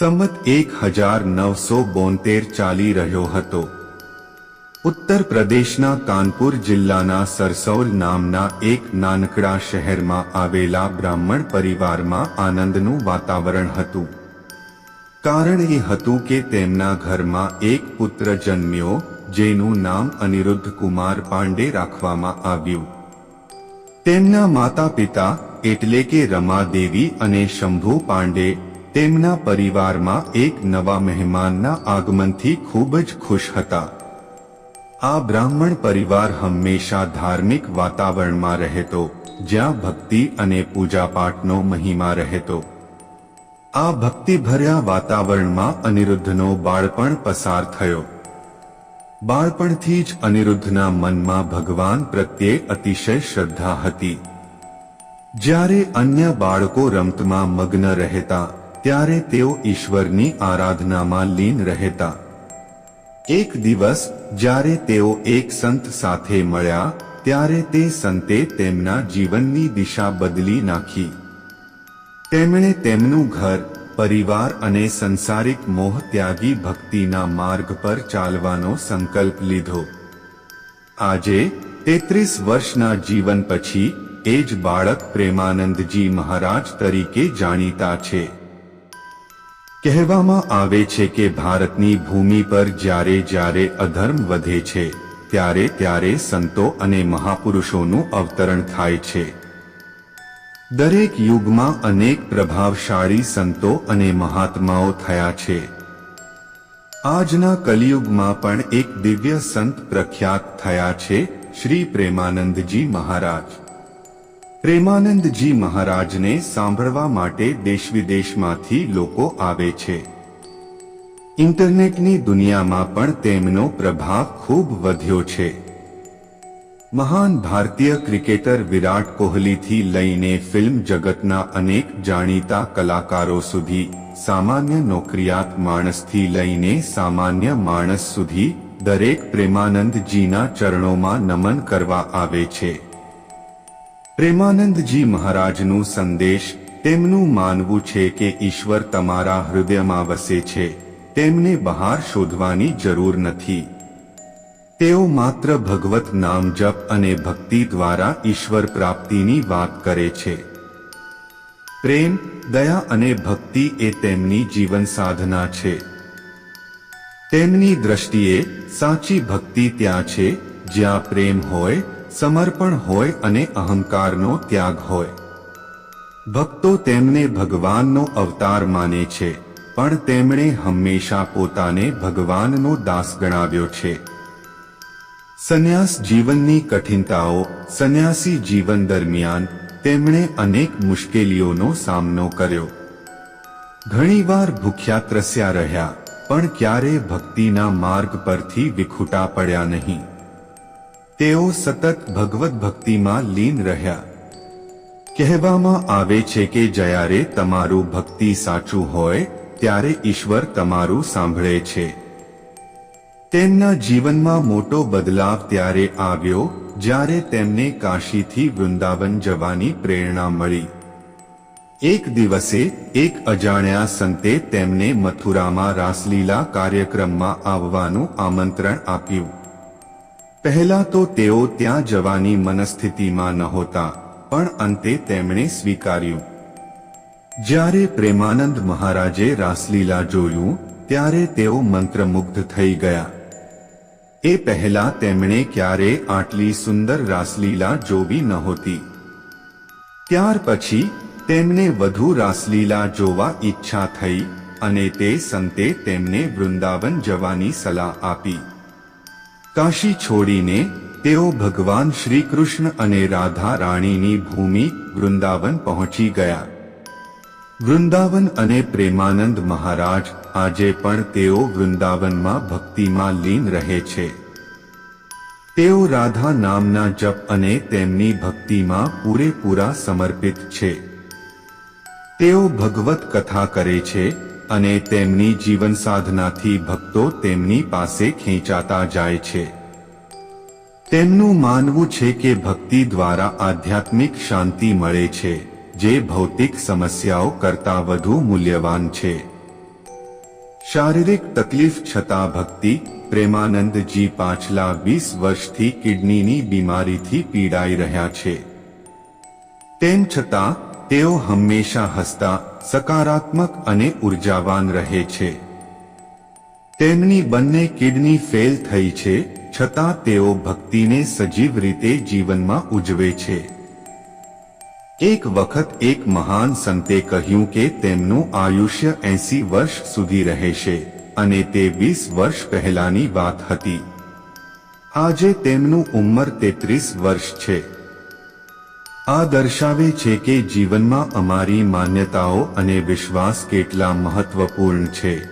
સંમત એક હજાર નવસો બોતેર ચાલી રહ્યો હતો. ઉત્તર પ્રદેશના કાનપુર જિલ્લાના સરસૌલ નામના એક નાનકડા શહેરમાં આવેલા બ્રાહ્મણ પરિવારમાં આનંદનું વાતાવરણ હતું. કારણ એ હતું કે તેમના ઘરમાં એક પુત્ર જન્મ્યો, જેનું નામ અનિરુદ્ધ કુમાર પાંડે રાખવામાં આવ્યું. તેમના માતા પિતા એટલે કે રમાદેવી અને શંભુ પાંડે તેમના પરિવારમાં એક નવા મહેમાનના આગમનથી ખૂબ જ ખુશ હતા. આ બ્રાહ્મણ પરિવાર હંમેશા ધાર્મિક વાતાવરણમાં રહેતો, જ્યાં ભક્તિ અને પૂજાપાઠનો મહિમા રહેતો. આ ભક્તિભર્યા વાતાવરણમાં અનિરુદ્ધનો બાળપણ પસાર થયો. બાળપણથી જ અનિરુદ્ધના મનમાં ભગવાન પ્રત્યે અતિશય શ્રદ્ધા હતી. જ્યારે અન્ય બાળકો રમતમાં મગ્ન રહેતા ત્યારે તેઓ ઈશ્વરની આરાધનામાં લીન રહેતા. એક દિવસ, જ્યારે તેઓ એક સંત સાથે મળ્યા, ત્યારે તે સંતે તેમના જીવનની દિશા બદલી નાખી. તેમણે તેમનું ઘર, પરિવાર અને સંસારિક મોહ ત્યાગી ભક્તિના માર્ગ પર ચાલવાનો સંકલ્પ લીધો. આજે, તેત્રીસ વર્ષના જીવન પછી, એ જ બાળક પ્રેમાનંદજી મહારાજ તરીકે જાણીતા છે. કહેવામાં આવે છે કે ભારતની ભૂમિ પર જ્યારે જ્યારે અધર્મ વધે છે, ત્યારે ત્યારે સંતો અને મહાપુરુષોનું અવતરણ થાય છે. દરેક યુગમાં અનેક પ્રભાવશાળી સંતો અને મહાત્માઓ થયા છે. આજના કલિયુગમાં પણ એક દિવ્ય સંત પ્રખ્યાત થયા છે, શ્રી પ્રેમાનંદજી મહારાજ. પ્રેમાનંદજી મહારાજને સાંભળવા માટે દેશ વિદેશમાંથી લોકો આવે છે. ઇન્ટરનેટની દુનિયામાં પણ તેમનો પ્રભાવ ખૂબ વધ્યો છે. મહાન ભારતીય ક્રિકેટર વિરાટ કોહલીથી લઈને ફિલ્મ જગતના અનેક જાણીતા કલાકારો સુધી, સામાન્ય નોકરિયાત માણસથી લઈને સામાન્ય માણસ સુધી દરેક પ્રેમાનંદજીના ચરણોમાં નમન કરવા આવે છે. પ્રેમાનંદજી મહારાજનું સંદેશ તેમનું માનવું છે કે ઈશ્વર તમારા હૃદયમાં વસે છે, તેમને બહાર શોધવાની જરૂર નથી. તેઓ માત્ર ભગવત નામ જપ અને ભક્તિ દ્વારા ઈશ્વર પ્રાપ્તિની વાત કરે છે. પ્રેમ, દયા અને ભક્તિ એ તેમની જીવન સાધના છે. તેમની દ્રષ્ટિએ સાચી ભક્તિ ત્યાં છે, જ્યાં પ્રેમ હોય સમર્પણ હોય અને અહંકારનો ત્યાગ હોય. ભક્તો તેમને ભગવાનનો અવતાર માને છે, પણ તેમણે હંમેશા પોતાને ભગવાનનો દાસ ગણાવ્યો છે. સંન્યાસ જીવનની કઠિનતાઓ, સંન્યાસી જીવન દરમિયાન તેમણે અનેક મુશ્કેલીઓનો સામનો કર્યો. ઘણીવાર ભૂખ્યા ત્રસ્યા રહ્યા, પણ ક્યારે ભક્તિના માર્ગ પરથી વિખૂટા પડ્યા નહીં. તેઓ સતત ભગવત ભક્તિમાં લીન રહ્યા. કહેવામાં આવે છે કે જ્યારે તમારું ભક્તિ સાચું હોય, ત્યારે ઈશ્વર તમારું સાંભળે છે. તેમના જીવનમાં મોટો બદલાવ ત્યારે આવ્યો, જ્યારે તેમને કાશીથી વૃંદાવન જવાની પ્રેરણા મળી. એક દિવસે, એક અજાણ્યા સંતે તેમને મથુરામાં રાસલીલા કાર્યક્રમમાં આવવાનું આમંત્રણ આપ્યું. પહેલા તો તેઓ ત્યાં જવાની મનસ્થિતિમાં નહોતા, પણ અંતે તેમણે સ્વીકાર્યું. જ્યારે પ્રેમાનંદ મહારાજે રાસલીલા જોયું, ત્યારે તેઓ મંત્રમુગ્ધ થઈ ગયા. એ પહેલા તેમણે ક્યારે આટલી સુંદર રાસલીલા જોવી નહોતી. ત્યાર પછી તેમને વધુ રાસલીલા જોવા ઈચ્છા થઈ અને તે સંતે તેમને વૃંદાવન જવાની સલાહ આપી. કાશી છોડીને તેઓ ભગવાન શ્રી કૃષ્ણ અને રાધા રાણીની ભૂમિ વૃંદાવન પહોંચી ગયા. વૃંદાવન અને પ્રેમાનંદ મહારાજ આજે પણ તેઓ વૃંદાવનમાં ભક્તિમાં લીન રહે છે. તેઓ રાધા નામના જપ અને તેમની ભક્તિમાં પૂરેપૂરા સમર્પિત છે. તેઓ ભગવત કથા કરે છે અને તેમની જીવન સાધનાથી ભક્તો તેમની પાસે ખેંચાતા જાય છે. તેમનું માનવું છે કે ભક્તિ દ્વારા આધ્યાત્મિક શાંતિ મળે છે, જે ભૌતિક સમસ્યાઓ કરતા વધુ મૂલ્યવાન છે. શારીરિક તકલીફ છતાં ભક્તિ, પ્રેમાનંદજી પાછલા વીસ વર્ષથી કિડનીની બીમારીથી પીડાઈ રહ્યા છે. તેમ છતાં, તેઓ હંમેશા હસતા સકારાત્મક અને ઉર્જાવાન રહે છે. તેમની બંને કિડની ફેલ થઈ છે, છતાં તેઓ ભક્તિને સજીવ રીતે જીવનમાં ઉજવે છે. એક વખત એક મહાન સંતે કહ્યું કે તેમનું આયુષ્ય એંસી વર્ષ સુધી રહેશે, અને તે વીસ વર્ષ પહેલાની વાત હતી. આજે તેમનું ઉંમર તેત્રીસ વર્ષ છે. આ દર્શાવે છે કે જીવનમાં અમારી માન્યતાઓ અને વિશ્વાસ કેટલા મહત્વપૂર્ણ છે.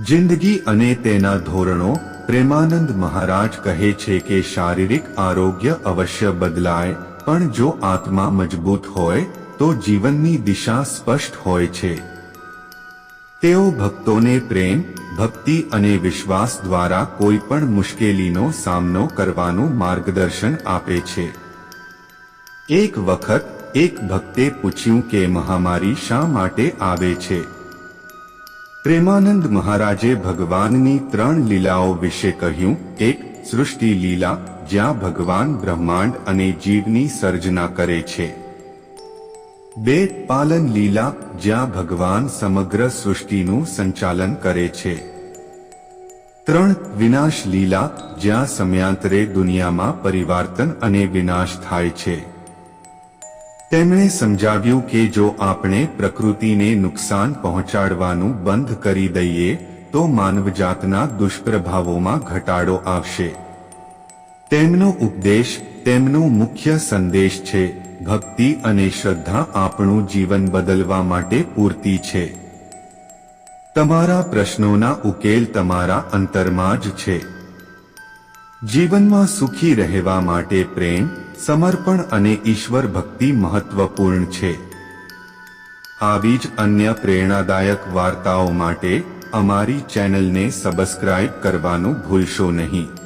જિંદગી અને તેના ધોરણો, પ્રેમાનંદ મહારાજ કહે છે કે શારીરિક આરોગ્ય અવશ્ય બદલાય, પણ જો આત્મા મજબૂત હોય, તો જીવનની દિશા સ્પષ્ટ હોય છે. તેઓ ભક્તોને પ્રેમ, ભક્તિ અને વિશ્વાસ દ્વારા કોઈ પણ મુશ્કેલીનો સામનો કરવાનું માર્ગદર્શન આપે છે. એક વખત એક ભક્તે પૂછ્યું કે મહામારી શા માટે આવે છે? પ્રેમાનંદ મહારાજે ભગવાનની ત્રણ લીલાઓ વિશે કહ્યું. એક, સૃષ્ટિ લીલા, જ્યાં ભગવાન બ્રહ્માંડ અને જીવની સર્જના કરે છે. બે, પાલન લીલા, જ્યાં ભગવાન સમગ્ર સૃષ્ટિનું સંચાલન કરે છે. ત્રણ, વિનાશ લીલા, જ્યાં સમયાંતરે દુનિયામાં પરિવર્તન અને વિનાશ થાય છે. તેમણે સમજાવ્યું કે જો આપણે પ્રકૃતિને નુકસાન પહોંચાડવાનું બંધ કરી દઈએ, તો માનવજાતના દુષ્પ્રભાવોમાં ઘટાડો આવશે. તેમનો ઉપદેશ, તેમનો મુખ્ય સંદેશ છે, ભક્તિ અને શ્રદ્ધા આપણું જીવન બદલવા માટે પૂરતી છે. તમારા પ્રશ્નોના ઉકેલ તમારા અંતરમાં જ છે. જીવનમાં સુખી રહેવા માટે પ્રેમ સમર્પણ અને ઈશ્વર ભક્તિ મહત્વપૂર્ણ છે. આવી જ અન્ય પ્રેરણાદાયક વાર્તાઓ માટે અમારી ચેનલને સબસ્ક્રાઇબ કરવાનું ભૂલશો નહીં.